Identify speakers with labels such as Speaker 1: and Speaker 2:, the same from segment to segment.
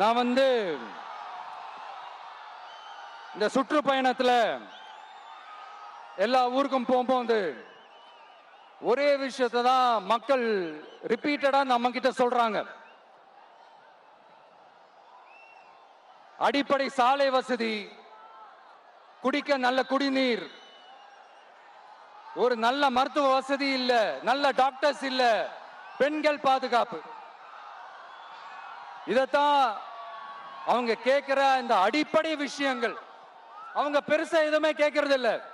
Speaker 1: நான் வந்து இந்த சுற்றுப்பயணத்தில் எல்லா ஊருக்கும் போகும்போது ஒரே விஷயத்தை தான் மக்கள் ரிப்பீட்டடாக நம்ம கிட்ட சொல்றாங்க. அடிப்படை சாலை வசதி குடிக்க நல்ல குடிநீர் ஒரு நல்ல மருத்துவ வசதி இல்லை நல்ல டாக்டர்ஸ் இல்லை பெண்கள் பாதுகாப்பு. இதைத்தான் அவங்க கேட்கிற இந்த அடிப்படை விஷயங்கள். அவங்க பெருசா எதுவுமே கேட்கறது இல்ல.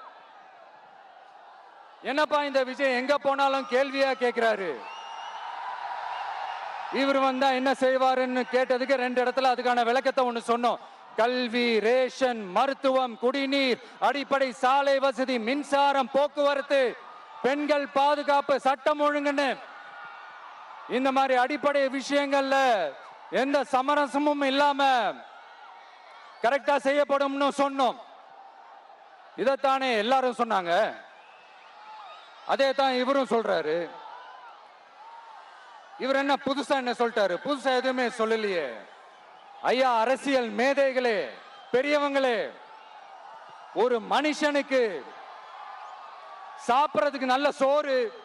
Speaker 1: என்னப்பா இந்த விஜய் எங்க போனாலும் கேள்வியா கேட்கிறாரு. இவர் வந்தா என்ன செய்வாருன்னு கேட்டதுக்கு ரெண்டு இடத்துல அதுக்கான விளக்கத்தை ஒண்ணு சொன்னோம். கல்வி ரேஷன் மருத்துவம் குடிநீர் அடிப்படை சாலை வசதி மின்சாரம் போக்குவரத்து பெண்கள் பாதுகாப்பு சட்டம் ஒழுங்குன்னு. இந்த மாதிரி அடிப்படை விஷயங்கள்ல எந்த சமரசமும் இல்லாம கரெக்டா செய்யப்படும்னு சொன்னோம். இதைத்தானே எல்லாரும் சொன்னாங்க. அதே தான் இவரும் சொல்றாரு. இவர் என்ன புதுசா என்ன சொல்லிட்டாரு? புதுசா எதுவுமே சொல்லலையே. ஐயா அரசியல் மேதைகளே பெரியவங்களே ஒரு மனுஷனுக்கு சாப்பிடுறதுக்கு நல்ல சோறு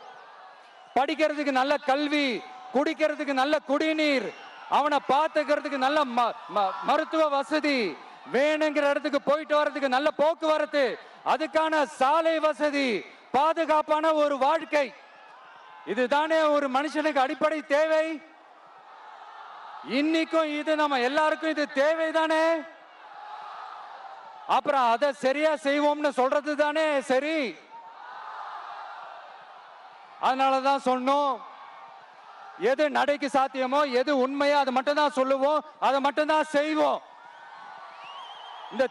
Speaker 1: படிக்கிறதுக்கு நல்ல கல்வி குடிக்கிறதுக்கு நல்ல குடிநீர் அவனை பார்த்துக்கிறதுக்கு நல்ல ம- ம- மருத்துவ வசதி வேணுங்கிற இடத்துக்கு போயிட்டு வர்றதுக்கு நல்ல போக்குவரத்து அதுக்கான சாலை வசதி பாதுகாப்பான ஒரு வாழ்க்கை. இதுதானே ஒரு மனுஷனுக்கு அடிப்படை தேவை? இன்னைக்கும் இது நம்ம எல்லாருக்கும் இது தேவைதானே? அப்புறம் அதை சரியா செய்வோம்னு சொல்றது தானே சரி? அதனாலதான் சொன்னோம் எது நடைக்கு சாத்தியமோ எது உண்மையோ அதை மட்டும் தான் சொல்லுவோம் அதை மட்டும் தான் செய்வோம்.